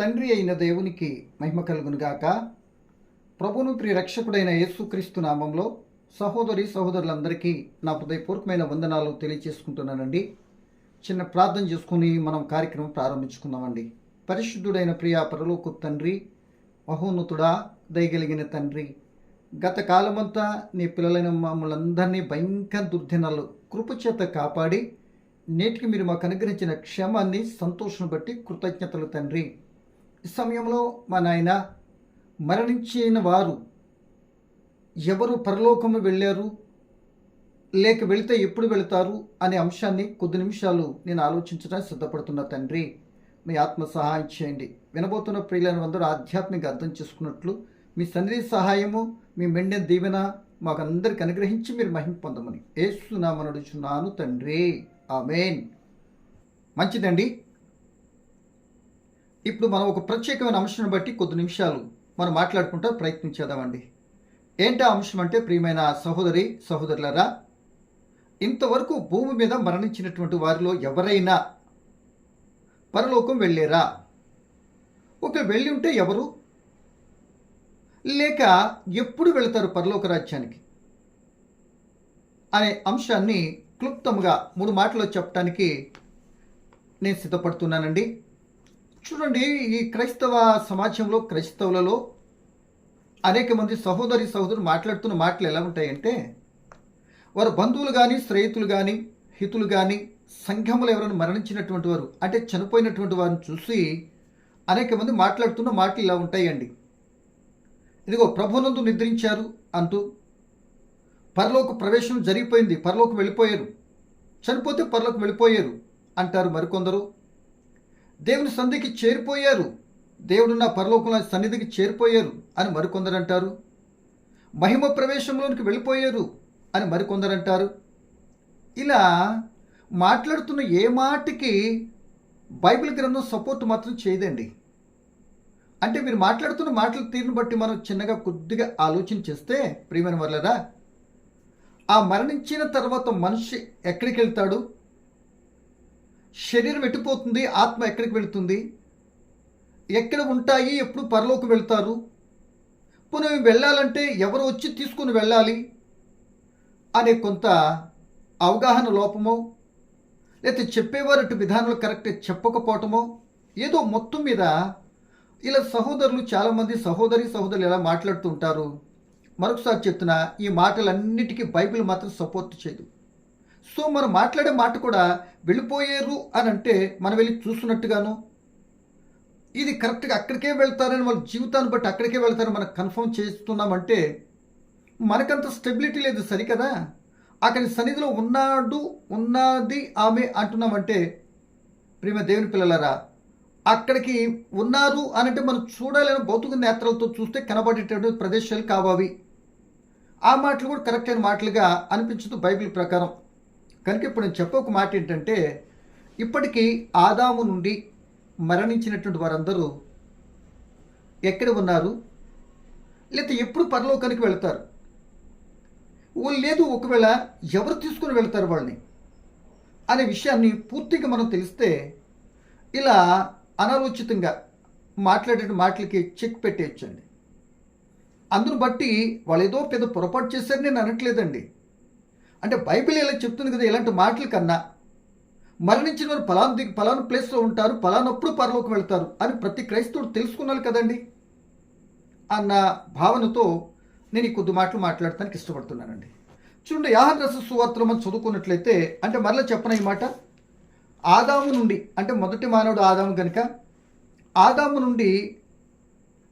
తండ్రి అయిన దేవునికి మహిమ కలుగునుగాక ప్రభును ప్రియ రక్షకుడైన యేసుక్రీస్తు నామంలో సహోదరి సహోదరులందరికీ నా హృదయపూర్వకమైన వందనాలు తెలియజేసుకుంటున్నానండి చిన్న ప్రార్థన చేసుకుని మనం కార్యక్రమం ప్రారంభించుకుందామండి. పరిశుద్ధుడైన ప్రియ పరలోకు తండ్రి మహోన్నతుడా దయగలిగిన తండ్రి గత కాలమంతా నీ పిల్లలైన మమ్మల్ని అందరినీ భయంకర దుర్దినాలు కృపచేత కాపాడి నేటికి మీరు మాకు అనుగ్రహించిన క్షేమాన్ని సంతోషం బట్టి కృతజ్ఞతలు తండ్రి. సమయంలో మా నాయన మరణించిన వారు ఎవరు పరలోకము వెళ్ళారు లేక వెళితే ఎప్పుడు వెళతారు అనే అంశాన్ని కొద్ది నిమిషాలు నేను ఆలోచించడానికి సిద్ధపడుతున్న తండ్రి. మీ ఆత్మ సహాయం చేయండి. వినబోతున్న ప్రియులను అందరూ ఆధ్యాత్మిక అర్థం చేసుకున్నట్లు మీ సన్నిధి సహాయము మీ మెండెన్ దీవెన మాకందరికి అనుగ్రహించి మీరు మహిమ పొందమని. ఏసునామనుడుచున్నాను తండ్రి. ఆమెన్. మంచిదండి. ఇప్పుడు మనం ఒక ప్రత్యేకమైన అంశాన్ని బట్టి కొద్ది నిమిషాలు మనం మాట్లాడుకుంటూ ప్రయత్నించేదామండి ఏంటా అంశం అంటే ప్రియమైన సహోదరి సహోదరులరా ఇంతవరకు భూమి మీద మరణించినటువంటి వారిలో ఎవరైనా పరలోకం వెళ్ళారా? ఒక వెళ్ళి ఉంటే ఎవరు? లేక ఎప్పుడు వెళతారు పరలోక రాజ్యానికి? అనే అంశాన్ని క్లుప్తంగా మూడు మాటలు చెప్పడానికి నేను సిద్ధపడుతున్నానండి. చూడండి ఈ క్రైస్తవ సమాజంలో క్రైస్తవులలో అనేక మంది సహోదరి సహోదరులు మాట్లాడుతున్న మాటలు ఎలా ఉంటాయంటే వారు బంధువులు కానీ స్నేహితులు కానీ హితులు కానీ సంఘములు ఎవరైనా మరణించినటువంటి వారు అంటే చనిపోయినటువంటి వారిని చూసి అనేక మంది మాట్లాడుతున్న మాటలు ఇలా ఉంటాయండి. ఇదిగో ప్రభునందు నిద్రించారు అంటూ పరలోక ప్రవేశం జరిగిపోయింది పరలోకి వెళ్ళిపోయారు. చనిపోతే పరలోకి వెళ్ళిపోయారు అంటారు మరికొందరు. దేవుని సన్నిధికి చేరిపోయారు. దేవుడు నా పరలోకంలో సన్నిధికి చేరిపోయారు అని మరికొందరు అంటారు. మహిమ ప్రవేశంలోనికి వెళ్ళిపోయారు అని మరికొందరు అంటారు. ఇలా మాట్లాడుతున్న ఏ మాటకి బైబిల్ గ్రంథం సపోర్ట్ మాత్రం చేయదండి. అంటే మీరు మాట్లాడుతున్న మాటల తీరును బట్టి మనం చిన్నగా కొద్దిగా ఆలోచన చేస్తే ప్రియమైన వర్లరా ఆ మరణించిన తర్వాత మనిషి ఎక్కడికి వెళ్తాడు? శరీరం ఎట్టిపోతుంది ఆత్మ ఎక్కడికి వెళుతుంది? ఎక్కడ ఉంటాయి? ఎప్పుడు పరలోకి వెళ్తారు? పోనీ వెళ్ళాలంటే ఎవరు వచ్చి తీసుకుని వెళ్ళాలి? అనే కొంత అవగాహన లోపమో లేకపోతే చెప్పేవారు అటు విధానాలు కరెక్ట్ చెప్పకపోవటమో ఏదో మొత్తం మీద ఇలా సహోదరులు చాలామంది సహోదరి సహోదరులు ఎలా మాట్లాడుతూ ఉంటారు? మరొకసారి చెప్తున్నా ఈ మాటలన్నిటికీ బైబిల్ మాత్రం సపోర్ట్ చేయదు. సో మనం మాట్లాడే మాట కూడా వెళ్ళిపోయారు అని అంటే మనం వెళ్ళి చూస్తున్నట్టుగాను. ఇది కరెక్ట్గా అక్కడికే వెళ్తారని వాళ్ళ జీవితాన్ని బట్టి అక్కడికే వెళ్తారని మనం కన్ఫర్మ్ చేస్తున్నామంటే మనకంత స్టెబిలిటీ లేదు సరికదా? అక్కడి సన్నిధిలో ఉన్నాడు ఉన్నది ఆమె అంటున్నామంటే ప్రేమ దేవుని పిల్లలరా అక్కడికి ఉన్నారు అని అంటే మనం చూడాలని భౌతిక నేత్రాలతో చూస్తే కనబడేటటువంటి ప్రదేశాలు కావాలి ఆ మాటలు కూడా కరెక్ట్ అయిన మాటలుగా అనిపించదు బైబిల్ ప్రకారం. కనుక ఇప్పుడు నేను చెప్పే ఒక మాట ఏంటంటే ఇప్పటికీ ఆదాము నుండి మరణించినటువంటి వారందరూ ఎక్కడ ఉన్నారు? లేకపోతే ఎప్పుడు పరలోకానికి వెళ్తారు? వాళ్ళు లేదు ఒకవేళ ఎవరు తీసుకుని వెళతారు వాళ్ళని? అనే విషయాన్ని పూర్తిగా మనం తెలిస్తే ఇలా అనాలోచితంగా మాట్లాడే మాటలకి చెక్ పెట్టేయచ్చండి. అందును బట్టి వాళ్ళు ఏదో పెద్ద పొరపాటు చేశారని నేను అనట్లేదండి. అంటే బైబిల్ ఇలా చెప్తుంది కదా ఇలాంటి మాటల కన్నా మరణించిన వారు పలాను దిగు పలాను ప్లేస్లో ఉంటారు పలానప్పుడు పరలోకి వెళ్తారు అని ప్రతి క్రైస్తవుడు తెలుసుకున్నారు కదండి. అన్న భావనతో నేను ఈ కొద్ది మాటలు మాట్లాడటానికి ఇష్టపడుతున్నానండి. చూడండి యాహన్ రస సువార్తలు మనం చదువుకున్నట్లయితే అంటే మరలా చెప్పన ఈ మాట? ఆదాము నుండి అంటే మొదటి మానవుడు ఆదాము కనుక ఆదాము నుండి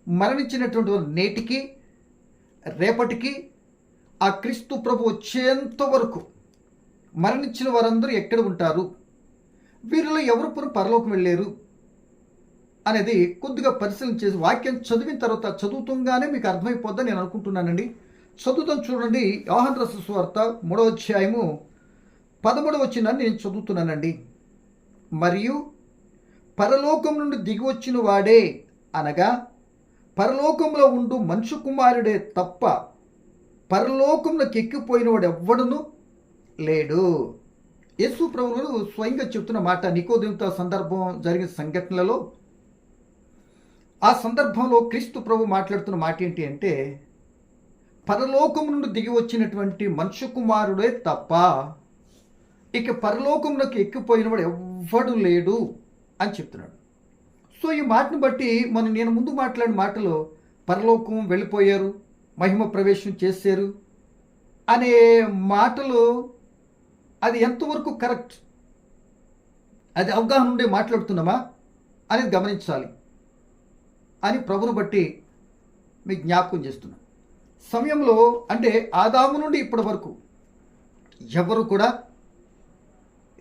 మరణించినటువంటి వారు నేటికి రేపటికి ఆ క్రీస్తు ప్రభు వచ్చేంత వరకు మరణించిన వారందరూ ఎక్కడ ఉంటారు? వీరిలో ఎవరు పురు పరలోకం వెళ్ళారు అనేది కొద్దిగా పరిశీలన చేసి వాక్యం చదివిన తర్వాత చదువుతుంగానే మీకు అర్థమైపోద్దని నేను అనుకుంటున్నానండి. చదువుతాం చూడండి యోహన్ రస స్వార్త మూడవ అధ్యాయము పదమూడవ వచ్చిందని నేను చదువుతున్నానండి. మరియు పరలోకం నుండి దిగి వచ్చిన వాడే అనగా పరలోకంలో ఉండు మనుషు కుమారుడే తప్ప పరలోకంలోకి ఎక్కిపోయిన వాడు ఎవ్వడును లేడు. యేసు ప్రభువులు స్వయంగా చెప్తున్న మాట నికోదేవుతో సందర్భం జరిగిన సంఘటనలలో ఆ సందర్భంలో క్రీస్తు ప్రభు మాట్లాడుతున్న మాట ఏంటి అంటే పరలోకం నుండి దిగి వచ్చినటువంటి మనుషు కుమారుడే తప్ప ఇక పరలోకంలోకి ఎక్కిపోయినవాడు ఎవ్వడు లేడు అని చెప్తున్నాడు. సో ఈ మాటను బట్టి మనం నేను ముందు మాట్లాడిన మాటలో పరలోకం వెళ్ళిపోయారు మహిమ ప్రవేశం చేశారు. అనే మాటలు అది ఎంతవరకు కరెక్ట్? అది అవగాహన నుండి మాట్లాడుతున్నామా? అనేది గమనించాలి అని ప్రభును బట్టి మీకు జ్ఞాపకం చేస్తున్నా. సమయంలో అంటే ఆదాము నుండి ఇప్పటి వరకు ఎవరు కూడా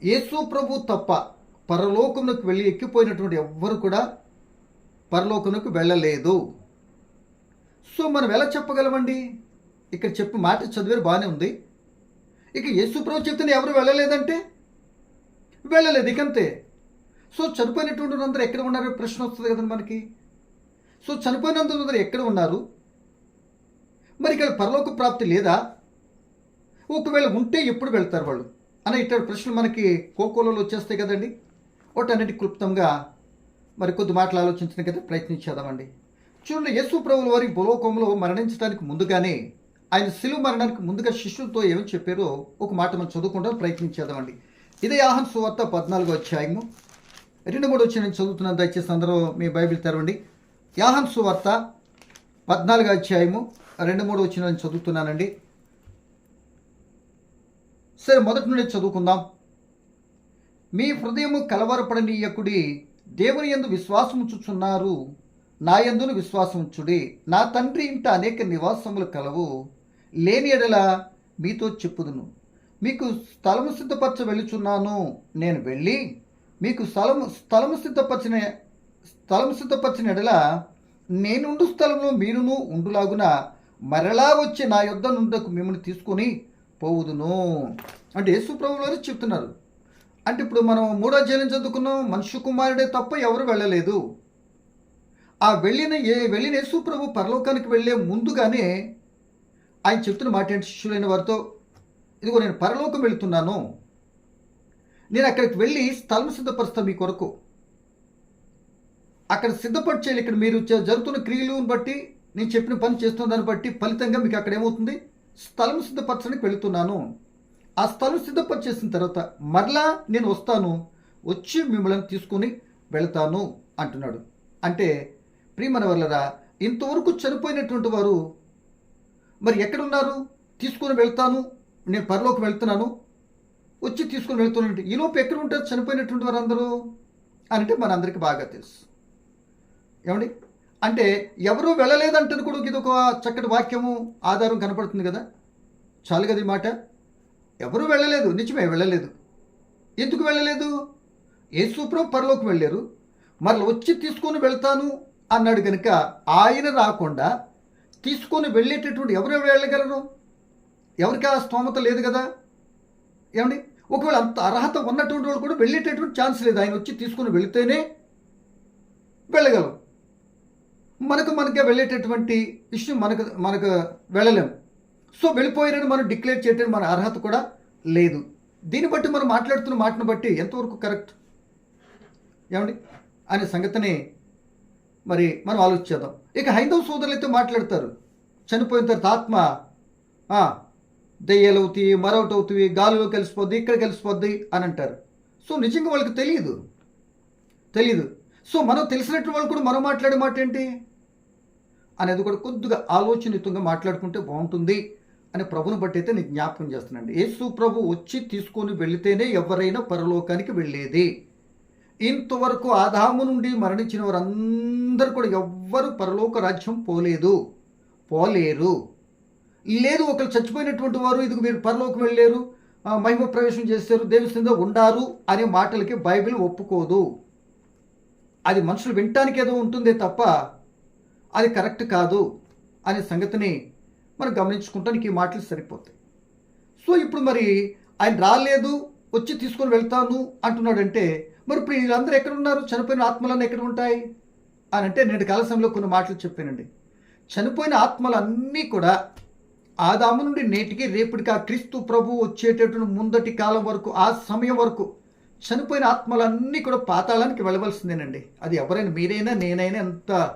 యేసు ప్రభు తప్ప పరలోకంలోకి వెళ్ళి ఎక్కిపోయినటువంటి ఎవ్వరు కూడా పరలోకంలోకి వెళ్ళలేదు. సో మనం ఎలా చెప్పగలమండి? ఇక్కడ చెప్పి మాట చదివారు బాగానే ఉంది. ఇక యేసుప్రభు చెప్తే ఎవరు వెళ్ళలేదంటే? వెళ్ళలేదు ఇకంతే. సో చనిపోయినటువంటి అందరూ ఎక్కడ ఉన్నారు? ప్రశ్న వస్తుంది కదండి మనకి. సో చనిపోయినందరూ ఎక్కడ ఉన్నారు? మరి ఇక్కడ పరలోక ప్రాప్తి లేదా? ఒకవేళ ఉంటే ఎప్పుడు వెళ్తారు వాళ్ళు? అనే ఇట్లా ప్రశ్నలు మనకి కోకోలలో వచ్చేస్తాయి కదండి. వాటన్నిటి క్లుప్తంగా మరి కొద్ది మాటలు ఆలోచించడానికి ప్రయత్నించేదామండి చూడండి యేసు ప్రభుల వారి భూలోకంలో మరణించడానికి ముందుగానే ఆయన శిలువ మరణానికి ముందుగా శిష్యులతో ఏమని చెప్పారో ఒక మాట మనం చదువుకుంటాం ప్రయత్నించేద్దామండి ఇదే ఆహన్ సువార్త పద్నాలుగో అధ్యాయము. రెండు మూడు వచ్చి నేను చదువుతున్నాను దయచేసి అందరూ మీ బైబిల్ తెరవండి. యాహన్ సువార్త పద్నాలుగు అధ్యాయము రెండు మూడు వచ్చిన నేను చదువుతున్నానండి. సరే మొదటి నుండి చదువుకుందాం. మీ హృదయము కలవరపడనీయకుడి దేవుని యందు విశ్వాసం నాయందును నా విశ్వాసం ఉంచుడి నా తండ్రి ఇంట అనేక నివాసములు కలవు. లేని ఎడల మీతో చెప్పుదును. మీకు స్థలము సిద్ధపరచ వెళ్ళుచున్నాను నేను వెళ్ళి మీకు స్థలము స్థలము సిద్ధపరచిన స్థలము సిద్ధపరచిన ఎడల నేనుండు స్థలంలో మీరును ఉండులాగున మరలా వచ్చి నా యుద్ధ నుండకు మిమ్మల్ని తీసుకొని పోవుదును. అంటే యేసు చెప్తున్నారు. అంటే ఇప్పుడు మనం మూడో అధ్యాయం చదువుకున్నాం మనుషు కుమారుడే తప్ప ఎవరు వెళ్ళలేదు. ఆ వెళ్ళిన ఏ వెళ్ళిన యేసుప్రభు పరలోకానికి వెళ్ళే ముందుగానే ఆయన చెప్తున్న మాట ఏంటి శిష్యులైన వారితో ఇదిగో నేను పరలోకం వెళుతున్నాను. నేను అక్కడికి వెళ్ళి స్థలం సిద్ధపరుస్తాను మీ కొరకు. అక్కడ సిద్ధపరిచేయాలి ఇక్కడ మీరు జరుగుతున్న క్రియలను బట్టి నేను చెప్పిన పని చేస్తున్న దాన్ని బట్టి ఫలితంగా మీకు అక్కడ ఏమవుతుంది? స్థలం సిద్ధపరచడానికి వెళుతున్నాను. ఆ స్థలం సిద్ధపరిచేసిన తర్వాత మరలా నేను వస్తాను వచ్చి మిమ్మల్ని తీసుకొని వెళతాను అంటున్నాడు. అంటే ప్రియమన వల్లరా ఇంతవరకు చనిపోయినటువంటి వారు మరి ఎక్కడున్నారు? తీసుకొని వెళ్తాను నేను పరలోకి వెళ్తున్నాను వచ్చి తీసుకొని వెళ్తున్నాను ఈలోపు ఎక్కడ ఉంటారు చనిపోయినటువంటి వారందరూ? అని అంటే మనందరికీ బాగా తెలుసు. ఏమండి? అంటే ఎవరూ వెళ్ళలేదంటే కూడా ఇది ఒక చక్కటి వాక్యము ఆధారం కనపడుతుంది కదా? చాలు కదా ఈ మాట? ఎవరూ వెళ్ళలేదు నిజమే వెళ్ళలేదు. ఎందుకు వెళ్ళలేదు? యేసుప్రభు పరలోకి వెళ్ళారు. మరల వచ్చి తీసుకొని వెళ్తాను అన్నాడు కనుక ఆయన రాకుండా తీసుకొని వెళ్ళేటటువంటి ఎవరు వెళ్ళగలరు? ఎవరికి ఆ స్తోమత లేదు కదా? ఏమండి? ఒకవేళ అంత అర్హత ఉన్నటువంటి వాళ్ళు కూడా వెళ్ళేటటువంటి ఛాన్స్ లేదు. ఆయన వచ్చి తీసుకొని వెళితేనే వెళ్ళగలం. మనకు మనకే వెళ్ళేటటువంటి విషయం మనకు మనకు వెళ్ళలేము సో వెళ్ళిపోయారని మనం డిక్లేర్ చేయడానికి మన అర్హత కూడా లేదు. దీన్ని బట్టి మనం మాట్లాడుతున్న మాటను బట్టి ఎంతవరకు కరెక్ట్ ఏమండి? అనే సంగతిని మరి మనం ఆలోచించేద్దాం ఇక హైందవ సోదరులు అయితే మాట్లాడతారు. చనిపోయిన తర్వాత ఆత్మ దయ్యాలు దెయ్యాలు అవుతాయి మరొకటి అవుతాయి గాలిలో కలిసిపోద్ది ఇక్కడ కలిసిపోద్ది అని అంటారు. సో నిజంగా వాళ్ళకి తెలియదు తెలియదు సో మనం తెలిసినట్టు వాళ్ళు కూడా మనం మాట్లాడే మాట ఏంటి? అనేది కూడా కొద్దిగా ఆలోచనయుతంగా మాట్లాడుకుంటే బాగుంటుంది అని ప్రభుని బట్టి అయితే నేను జ్ఞాపకం చేస్తున్నాను. యేసు ప్రభు వచ్చి తీసుకొని వెళితేనే ఎవరైనా పరలోకానికి వెళ్ళేది. ఇంతవరకు ఆదాము నుండి మరణించిన వారందరూ కూడా ఎవ్వరు పరలోక రాజ్యం పోలేదు. పోలేరు. లేదు ఒకరు చచ్చిపోయినటువంటి వారు ఇది మీరు పరలోకి వెళ్ళారు మహిమ ప్రవేశం చేశారు దేవస్థితిలో ఉండారు అనే మాటలకి బైబిల్ ఒప్పుకోదు. అది మనుషులు వినటానికి ఏదో ఉంటుందే తప్ప అది కరెక్ట్ కాదు అనే సంగతిని మనం గమనించుకుంటానికి ఈ మాటలు సరిపోతాయి. సో ఇప్పుడు మరి ఆయన రాలేదు వచ్చి తీసుకొని వెళ్తాను అంటున్నాడంటే మరి ఇప్పుడు వీళ్ళందరూ ఎక్కడ ఉన్నారు చనిపోయిన ఆత్మలన్నీ ఎక్కడ ఉంటాయి అని అంటే నేటి కాలశంలో కొన్ని మాటలు చెప్పానండి. చనిపోయిన ఆత్మలన్నీ కూడా ఆదాము నుండి నేటికి రేపటికి ఆ క్రీస్తు ప్రభు వచ్చేటటువంటి ముందటి కాలం వరకు ఆ సమయం వరకు చనిపోయిన ఆత్మలన్నీ కూడా పాతాళానికి వెళ్ళవలసిందేనండి. అది ఎవరైనా మీరైనా నేనైనా ఎంత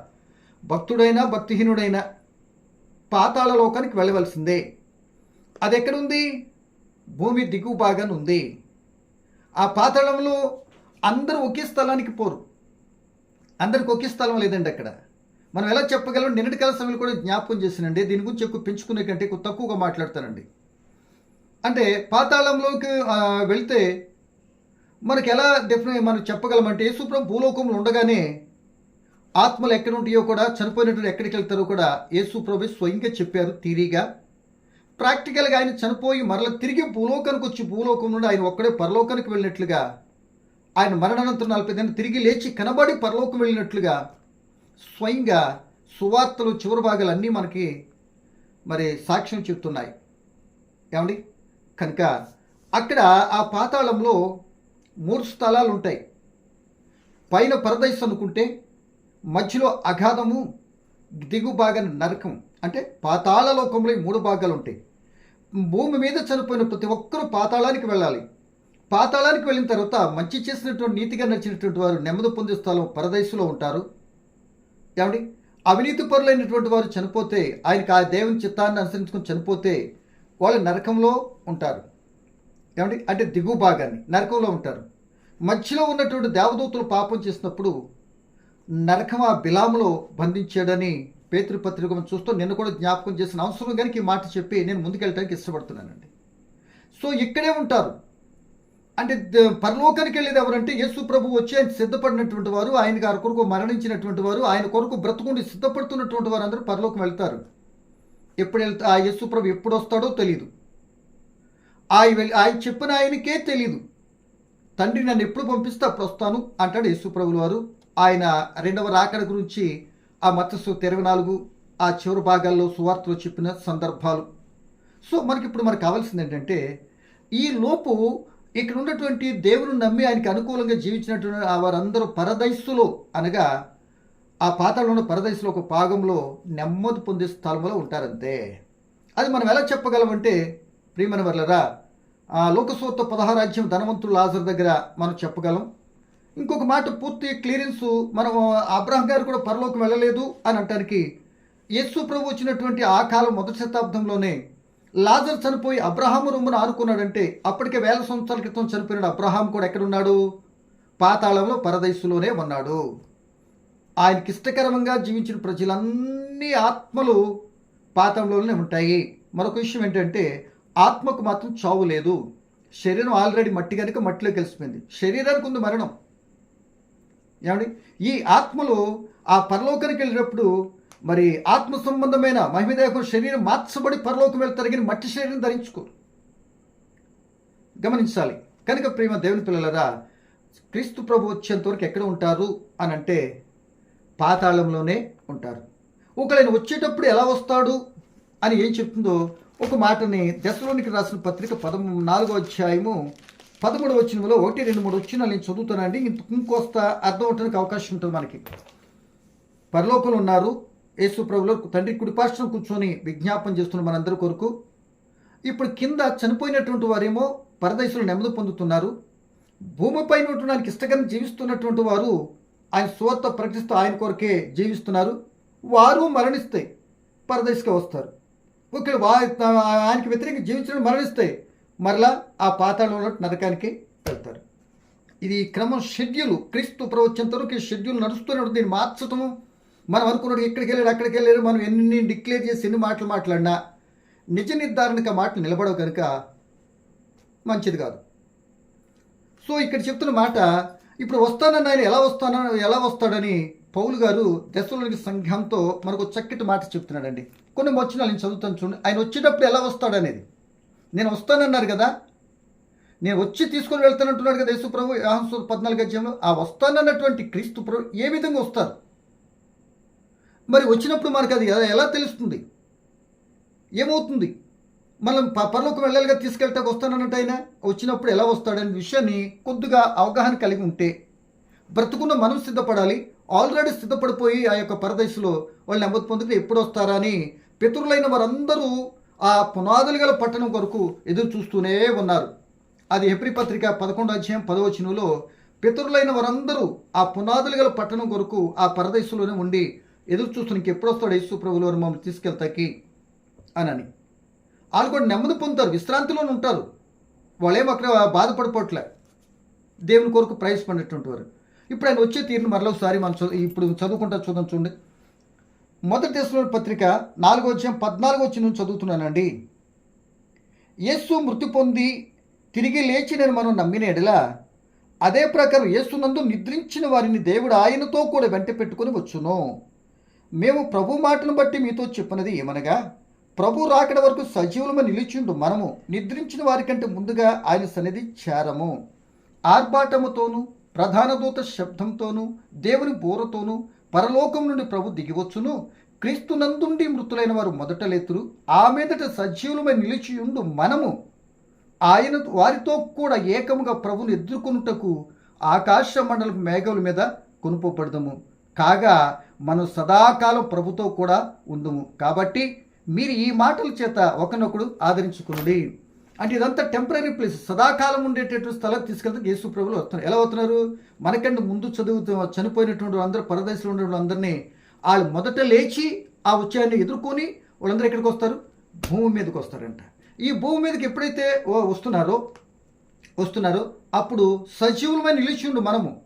భక్తుడైనా భక్తిహీనుడైనా పాతాళ లోకానికి వెళ్ళవలసిందే. అది ఎక్కడుంది? భూమి దిగువ భాగాన్ని ఉంది. ఆ పాతాళంలో అందరూ ఒకే స్థలానికి పోరు. అందరికి ఒకే స్థలం లేదండి అక్కడ. మనం ఎలా చెప్పగలం? నిన్నటి కాల సమయంలో కూడా జ్ఞాపకం చేసినండి దీని గురించి ఎక్కువ పెంచుకునే కంటే ఎక్కువ తక్కువగా మాట్లాడతానండి. అంటే పాతాళంలోకి వెళ్తే మనకి ఎలా డెఫినెట్ మనం చెప్పగలమంటే యేసుప్రభు భూలోకంలో ఉండగానే ఆత్మలు ఎక్కడ ఉంటాయో కూడా చనిపోయినటువంటి ఎక్కడికి వెళ్తారో కూడా యేసుప్రభు స్వయంగా చెప్పారు తీరిగా. ప్రాక్టికల్గా ఆయన చనిపోయి మరల తిరిగి భూలోకానికి వచ్చి భూలోకం నుండి ఆయన ఒక్కడే పరలోకానికి వెళ్ళినట్లుగా ఆయన మరణానంతరం నలభై దిన తిరిగి లేచి కనబడి పరలోకం వెళ్ళినట్లుగా స్వయంగా సువార్తలు చివరి భాగాలు అన్నీ మనకి మరి సాక్ష్యం చెప్తున్నాయి ఏమండి? కనుక అక్కడ ఆ పాతాళంలో మూడు స్థలాలు ఉంటాయి. పైన పరదైస్ అనుకుంటే మధ్యలో అగాధము దిగు భాగం నరకం. అంటే పాతాళ లోకంలో మూడు భాగాలు ఉంటాయి. భూమి మీద చనిపోయిన ప్రతి ఒక్కరూ పాతాళానికి వెళ్ళాలి. పాతాళానికి వెళ్ళిన తర్వాత మంచి చేసినటువంటి నీతిగా నచ్చినటువంటి వారు నెమ్మది పొందే స్థలం పరదైసులో ఉంటారు. ఏమండి? అవినీతి పరులైనటువంటి వారు చనిపోతే ఆయనకు ఆ దేవుని చిత్తాన్ని అనుసరించుకుని చనిపోతే వాళ్ళు నరకంలో ఉంటారు. ఏమండి? అంటే దిగువ భాగాన్ని నరకంలో ఉంటారు. మధ్యలో ఉన్నటువంటి దేవదూతలు పాపం చేసినప్పుడు నరకం ఆ బిలాములో బంధించాడని పేతృపత్రిక మనం చూస్తూ. నిన్న కూడా జ్ఞాపకం చేసిన అవసరం కనుక ఈ మాట చెప్పి నేను ముందుకెళ్ళడానికి ఇష్టపడుతున్నానండి. సో ఇక్కడే ఉంటారు. అంటే పరలోకానికి వెళ్ళేది ఎవరంటే యేసు ప్రభు వచ్చి ఆయన సిద్ధపడినటువంటి వారు ఆయన గారి కొరకు మరణించినటువంటి వారు ఆయన కొరకు బ్రతుకుండి సిద్ధపడుతున్నటువంటి వారు అందరూ పరలోకం వెళ్తారు. ఎప్పుడు వెళ్తా ఆ యేసు ప్రభు ఎప్పుడు వస్తాడో తెలియదు ఆయన వెళ్ళి ఆయన చెప్పిన ఆయనకే తెలియదు తండ్రి నన్ను ఎప్పుడు పంపిస్తే అప్పుడు వస్తాను అంటాడు యేసు ప్రభుల వారు. ఆయన రెండవ రాకడ గురించి ఆ మత్స్సు ఇరవై నాలుగు ఆ చివరి భాగాల్లో సువార్తలో చెప్పిన సందర్భాలు. సో మనకి ఇప్పుడు మనకు కావాల్సింది ఏంటంటే ఈ లోపు ఇక్కడ ఉన్నటువంటి దేవుని నమ్మి ఆయనకి అనుకూలంగా జీవించినటువంటి వారందరూ పరదైస్సులో అనగా ఆ పాత్రలో ఉన్న పరదైసులో ఒక భాగంలో నెమ్మది పొందే స్థలంలో ఉంటారంతే. అది మనం ఎలా చెప్పగలమంటే ప్రియమైన వర్లరా ఆ లోకసూత్త పదహారాజ్యం ధనవంతుడు లాజర్ దగ్గర మనం చెప్పగలం. ఇంకొక మాట పూర్తి క్లియరెన్స్ మనం అబ్రహం గారు కూడా పరలోకి వెళ్ళలేదు అని అంటానికి యేసు ప్రభు వచ్చినటువంటి ఆ కాలం మొదటి శతాబ్దంలోనే లాజర్ చనిపోయి అబ్రహాము రొమ్మును ఆనుకున్నాడంటే అప్పటికే వేల సంవత్సరాల క్రితం చనిపోయిన అబ్రహాం కూడా ఎక్కడున్నాడు? పాతాళంలో పరదైసులోనే ఉన్నాడు. ఆయనకి ఇష్టకరంగా జీవించిన ప్రజలన్నీ ఆత్మలు పాతంలోనే ఉంటాయి. మరొక విషయం ఏంటంటే ఆత్మకు మాత్రం చావు లేదు. శరీరం ఆల్రెడీ మట్టి కనుక మట్టిలో కలిసిపోయింది. శరీరానికి ఉంది మరణం. ఏమండి? ఈ ఆత్మలు ఆ పరలోకానికి వెళ్ళినప్పుడు మరి ఆత్మ సంబంధమైన మహిమదేహం శరీరం మార్చబడి పరలోకం వెళ్తారు మట్టి శరీరం ధరించుకోరు గమనించాలి. కనుక ప్రేమ దేవుని పిల్లలరా క్రీస్తు ప్రభు వచ్చేంత వరకు ఎక్కడ ఉంటారు అని అంటే పాతాళంలోనే ఉంటారు. ఒకవేళ వచ్చేటప్పుడు ఎలా వస్తాడు అని ఏం చెప్తుందో ఒక మాటని దశలోనికి రాసిన పత్రిక పదమూ నాలుగో అధ్యాయము పదమూడు వచ్చినలో ఒకటి రెండు మూడు వచ్చిన నేను చదువుతానండి. ఇంత ఇంకొస్త అర్థం అవటానికి అవకాశం ఉంటుంది మనకి. పరలోకంలో ఉన్నారు యేసు ప్రభులో తండ్రి కుడిపార్శ్వం కూర్చొని విజ్ఞాపన చేస్తున్న మనందరి కొరకు ఇప్పుడు కింద చనిపోయినటువంటి వారేమో పరదేశంలో నెమ్మది పొందుతున్నారు. భూమిపైన ఉండడానికి ఇష్టకరం జీవిస్తున్నటువంటి వారు ఆయన సువార్త ప్రకటిస్తూ ఆయన కొరకే జీవిస్తున్నారు. వారు మరణిస్తే పరదేశిగా వస్తారు. ఓకే వా ఆయనకి వ్యతిరేకంగా జీవించడం మరణిస్తే మరలా ఆ పాతాళంలో నరకానికి వెళ్తారు. ఇది క్రమం షెడ్యూల్. క్రీస్తు ప్రవచనంత వరకు ఈ షెడ్యూల్ నడుస్తూనే దీన్ని మార్చటము మనం అనుకున్నాడు ఇక్కడికి వెళ్ళాడు అక్కడికి వెళ్ళాడు మనం ఎన్ని డిక్లేర్ చేసి ఎన్ని మాటలు మాట్లాడినా నిజ నిర్ధారణగా మాటలు నిలబడవు కనుక మంచిది కాదు. సో ఇక్కడ చెప్తున్న మాట ఇప్పుడు వస్తానని ఆయన ఎలా వస్తాన ఎలా వస్తాడని పౌలు గారు దశలోని సంఘంతో మనకు చక్కటి మాట చెప్తున్నాడండి. కొన్ని వచ్చిన నేను చదువుతాను చూడండి. ఆయన వచ్చేటప్పుడు ఎలా వస్తాడనేది. నేను వస్తానన్నారు కదా నేను వచ్చి తీసుకొని వెళ్తానంటున్నాడు కదా యేసు ప్రభు యోహాను పద్నాలుగు అధ్యాయంలో. ఆ వస్తానన్నటువంటి క్రీస్తు ప్రభు ఏ విధంగా వస్తారు? మరి వచ్చినప్పుడు మనకు అది ఎలా- తెలుస్తుంది? ఏమవుతుంది? మనం పరలోకి వెళ్ళాలిగా తీసుకెళ్తాకు వస్తానన్నట్టు ఆయన వచ్చినప్పుడు ఎలా వస్తాడనే విషయాన్ని కొద్దిగా అవగాహన కలిగి ఉంటే బ్రతుకున్న మనం సిద్ధపడాలి. ఆల్రెడీ సిద్ధపడిపోయి ఆ యొక్క పరదశలో వాళ్ళు నెమ్మది పొందితే ఎప్పుడు వస్తారా అని పితరులైన వారందరూ ఆ పునాదులు గల పట్టణం కొరకు ఎదురు చూస్తూనే ఉన్నారు. అది ఎప్రి పత్రిక పదకొండు అధ్యాయం పదవచనంలో పితరులైన వారందరూ ఆ పునాదులు గల పట్టణం కొరకు ఆ పరదశలోనే ఉండి ఎదురు చూస్తున్న ఇంకెప్పుడు వస్తాడు యేసు ప్రభులు వారు మమ్మల్ని తీసుకెళ్తాకి అనని. వాళ్ళు కూడా నెమ్మది పొందుతారు విశ్రాంతిలోనే ఉంటారు. వాళ్ళేం అక్కడ బాధపడిపోవట్లే దేవుని కొరకు ప్రయాసపడినటువంటి వారు. ఇప్పుడు ఆయన వచ్చే తీరును మరొకసారి మనం చదువు ఇప్పుడు చదువుకుంటా చూద్దాం చూడండి. మొదటి దేశంలో పత్రిక నాలుగో వచ్చాం పద్నాలుగో వచ్చి నుంచి చదువుతున్నానండి. యేసు మృతి పొంది తిరిగి లేచి నేను మనం నమ్మిన ఎడలా అదే ప్రకారం యేసునందు నిద్రించిన వారిని దేవుడు ఆయనతో కూడా వెంట పెట్టుకొని వచ్చును. మేము ప్రభు మాటను బట్టి మీతో చెప్పినది ఏమనగా ప్రభు రాకడ వరకు సజీవులమని నిలిచిండు మనము నిద్రించిన వారికంటే ముందుగా ఆయన సన్నిధి చేరము ఆర్భాటముతోనూ ప్రధాన దూత శబ్దంతోనూ దేవుని బోరతోనూ పరలోకం నుండి ప్రభు దిగివచ్చును. క్రీస్తు నందుండి మృతులైన వారు మొదట లేతురు ఆ మీదట సజీవులమై నిలిచియుండు మనము. ఆయన వారితో కూడా ఏకముగా ప్రభుని ఎదుర్కొనుటకు ఆకాశ మండలం మేఘముల మీద కొనుపబడదము. కాగా మనం సదాకాలం ప్రభుతో కూడా ఉందము కాబట్టి మీరు ఈ మాటల చేత ఒకనొకడు ఆదరించుకునుడి. అంటే ఇదంతా టెంపరీ ప్లేస్ సదాకాలం ఉండేటటువంటి స్థలం తీసుకెళ్తే యేసు ప్రభులు వస్తున్నారు. ఎలా అవుతున్నారు మనకంటే ముందు చదువుతూ చనిపోయినటువంటి అందరూ పరదేశంలో ఉండే వాళ్ళందరినీ వాళ్ళు మొదట లేచి ఆ ఉచ్చాయాన్ని ఎదుర్కొని వాళ్ళందరూ ఎక్కడికి వస్తారు? భూమి మీదకి వస్తారంట. ఈ భూమి మీదకి ఎప్పుడైతే ఓ- వస్తున్నారో వస్తున్నారో అప్పుడు సజీవులమైన నిలిచిండు మనము.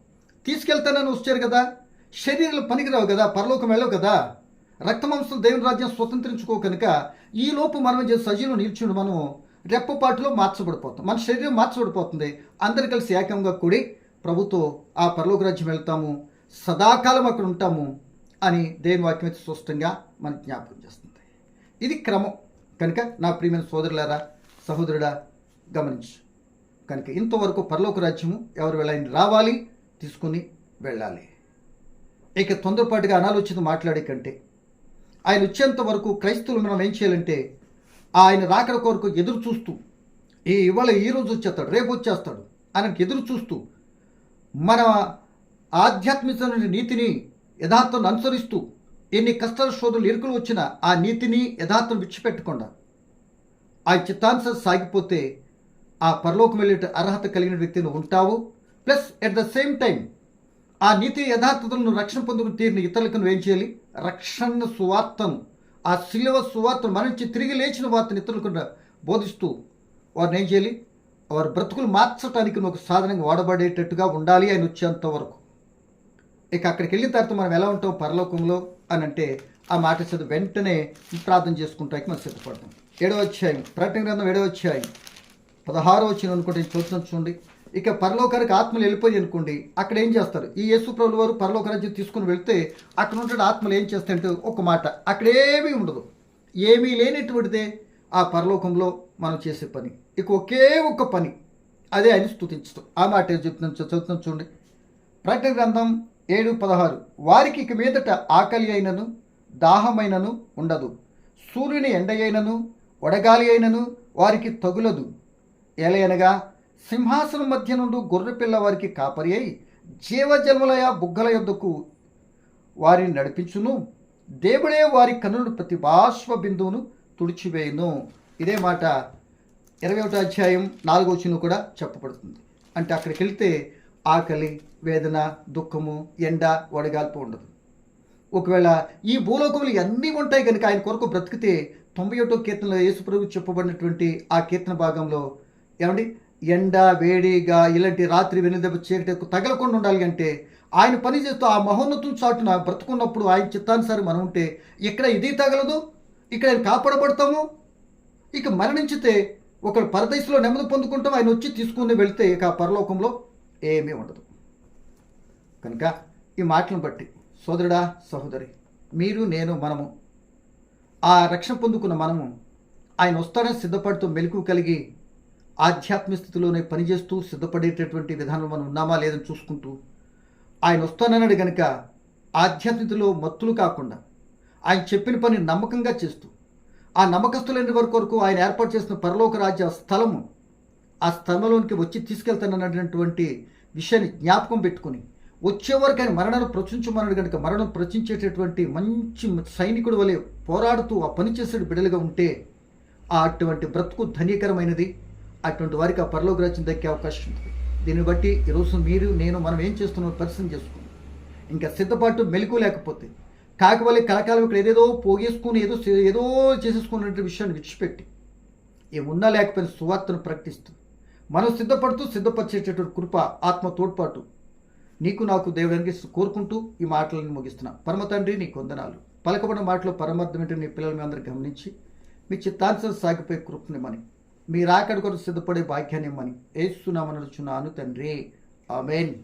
తీసుకెళ్తానని వచ్చారు కదా? శరీరాలు పనికిరావు కదా పరలోకం వెళ్ళవు కదా. రక్తమాంసం దేవుని రాజ్యం స్వతంత్రించుకో కనుక ఈ లోపు మనం చేసే సజీవులు నిల్చుండి మనం రెప్పపాటులో మార్చబడిపోతాం. మన శరీరం మార్చబడిపోతుంది. అందరు కలిసి ఏకంగా కూడి ప్రభుతో ఆ పరలోక రాజ్యం వెళ్తాము. సదాకాలం అక్కడ ఉంటాము అని దేవుని వాక్యం అయితే స్పష్టంగా మనకు జ్ఞాపకం చేస్తుంది. ఇది క్రమం. కనుక నా ప్రియమైన సోదరులారా సహోదరుడా గమనించు. కనుక ఇంతవరకు పరలోక రాజ్యము ఎవరు వెళ్ళని రావాలి తీసుకుని వెళ్ళాలి. ఇక తొందరపాటుగా అనాలోచిత మాట్లాడే కంటే ఆయన వచ్చేంత వరకు క్రైస్తవులు మనం ఏం చేయాలంటే ఆయన రాకడ కొరకు ఎదురు చూస్తూ ఈ ఇవాళ ఈ రోజు వచ్చేస్తాడు రేపు వచ్చేస్తాడు ఆయనకి ఎదురు చూస్తూ మన ఆధ్యాత్మికమైన నీతిని యథార్థం అనుసరిస్తూ ఎన్ని కష్టాల శోధనలు ఇరుకులు వచ్చినా ఆ నీతిని యథార్థం విడిచిపెట్టకుండా ఆ చిత్తానుసారం సాగిపోతే ఆ పరలోకం వెళ్ళే అర్హత కలిగిన వ్యక్తిని ఉంటావు. Plus at the same time ఆ నీతి యథార్థతలను రక్షణ పొందుకుని తీరిన ఇతరులకు ఏం చేయాలి? రక్షణ సువార్తను ఆ శిలువ సువార్తను మరణించి తిరిగి లేచిన వార్తను ఇతరులకు బోధిస్తూ వారిని ఏం చేయాలి? వారి బ్రతుకులు మార్చడానికి ఒక సాధనంగా వాడబడేటట్టుగా ఉండాలి ఆయన వచ్చేంత వరకు. ఇక అక్కడికి వెళ్ళిన తర్వాత మనం ఎలా ఉంటాం పరలోకంలో అని అంటే ఆ మాట చదువు వెంటనే ప్రార్థన చేసుకుంటానికి మనం సిద్ధపడతాం. ఏడవ అధ్యాయం ప్రకటన గ్రంథం ఏడవ అధ్యాయం. పదహారో వచ్చిన అనుకోండి చూసిన చూడండి. ఇక పరలోకానికి ఆత్మలు వెళ్ళిపోయి అనుకోండి అక్కడ ఏం చేస్తారు? ఈ యేసు ప్రభులు వారు పరలోక రాజ్యం తీసుకుని వెళ్తే అక్కడ ఉంటే ఆత్మలు ఏం చేస్తాయంటే ఒక మాట అక్కడ ఏమీ ఉండదు. ఏమీ లేనటువంటిదే ఆ పరలోకంలో మనం చేసే పని. ఇక ఒకే ఒక్క పని అదే ఆయన స్థుతించడం ఆ మాట ఏం చెప్తున్నాను చదువుతున్నాం చూడండి. ప్రకటన గ్రంథం ఏడు పదహారు. వారికి ఇక మీదట ఆకలి అయినను దాహమైనను ఉండదు. సూర్యుని ఎండ అయినను వడగాలి అయినను వారికి తగులదు. ఏలయనగా సింహాసనం మధ్య నుండి గొర్రెపిల్ల వారికి కాపరి అయి జీవజన్మలయ బుగ్గల యొద్దకు వారిని నడిపించును. దేవుడే వారి కన్నుల ప్రతి బాష్ప బిందువును తుడిచివేయును. ఇదే మాట ఇరవై ఒకటో అధ్యాయం నాలుగో చిన్న కూడా చెప్పబడుతుంది. అంటే అక్కడికి వెళ్తే ఆకలి వేదన దుఃఖము ఎండ వడగాల్పు ఉండదు. ఒకవేళ ఈ భూలోకములు అన్నీ ఉంటాయి కనుక ఆయన కొరకు బ్రతికితే తొంభై ఒకటో కీర్తనలో యేసుప్రభు చెప్పబడినటువంటి ఆ కీర్తన భాగంలో ఏమండి? ఎండ వేడిగా ఇలాంటి రాత్రి వెనుదెబ్బ చీకటి తగలకుండా ఉండాలి అంటే ఆయన పని చేస్తూ ఆ మహోన్నతం చాటున బ్రతుకున్నప్పుడు ఆయన చిత్తానుసారి మనం ఉంటే ఇక్కడ ఇది తగలదు ఇక్కడ ఆయన కాపాడబడతాము. ఇక మరణించితే ఒకరు పరదేశంలో నెమ్మది పొందుకుంటాం ఆయన వచ్చి తీసుకుని వెళితే ఇక పరలోకంలో ఏమీ ఉండదు. కనుక ఈ మాటలను బట్టి సోదరుడా సహోదరి మీరు నేను మనము ఆ రక్షణ పొందుకున్న మనము ఆయన వస్తారని సిద్ధపడుతూ మెలకు కలిగి ఆధ్యాత్మిక స్థితిలోనే పనిచేస్తూ సిద్ధపడేటటువంటి విధానం మనం ఉన్నామా లేదని చూసుకుంటూ ఆయన వస్తానన్నాడు గనక ఆధ్యాత్మికతలో మత్తులు కాకుండా ఆయన చెప్పిన పని నమ్మకంగా చేస్తూ ఆ నమ్మకస్తులైన వరకు వరకు ఆయన ఏర్పాటు చేసిన పరలోక రాజ్య స్థలము ఆ స్థలంలోనికి వచ్చి తీసుకెళ్తానన్నటువంటి విషయాన్ని జ్ఞాపకం పెట్టుకుని వచ్చే వరకు ఆయన మరణాన్ని ప్రచురించమన్నాడు కనుక మరణం ప్రచురించేటటువంటి మంచి సైనికుడు వలె పోరాడుతూ ఆ పని చేసేడు బిడ్డలుగా ఉంటే ఆ అటువంటి బ్రతుకు ధనీకరమైనది అటువంటి వారికి ఆ పరలోక రాజ్యం దక్కే అవకాశం ఉంటుంది దీన్ని బట్టి ఈరోజు మీరు నేను మనం ఏం చేస్తున్నామో పరిశ్రమ చేసుకున్నాం ఇంకా సిద్ధపాటు మెలకు లేకపోతే కాకపోతే కలకాలం ఇక్కడ ఏదేదో పోగేసుకుని ఏదో ఏదో చేసేసుకునే విషయాన్ని విడిచిపెట్టి ఏమున్నా లేకపోయినా సువార్తను ప్రకటిస్తూ మనం సిద్ధపడుతూ సిద్ధపరిచేటటువంటి కృప ఆత్మ తోడ్పాటు నీకు నాకు దేవుడు కోరుకుంటూ ఈ మాటలను ముగిస్తున్నా. పరమ తండ్రి నీకు వందనాలు. పలకబడిన మాటలో పరమార్థం ఏంటో నీ పిల్లల మీ అందరూ గమనించి మీ చిత్తాంశం సాగిపోయే కృపనిమ్మని మీ రాకడ కొరకు సిద్ధపడే భాగ్యాన్ని ఇమ్మని. ఏస్తున్నామని తండ్రి. ఆమెన్.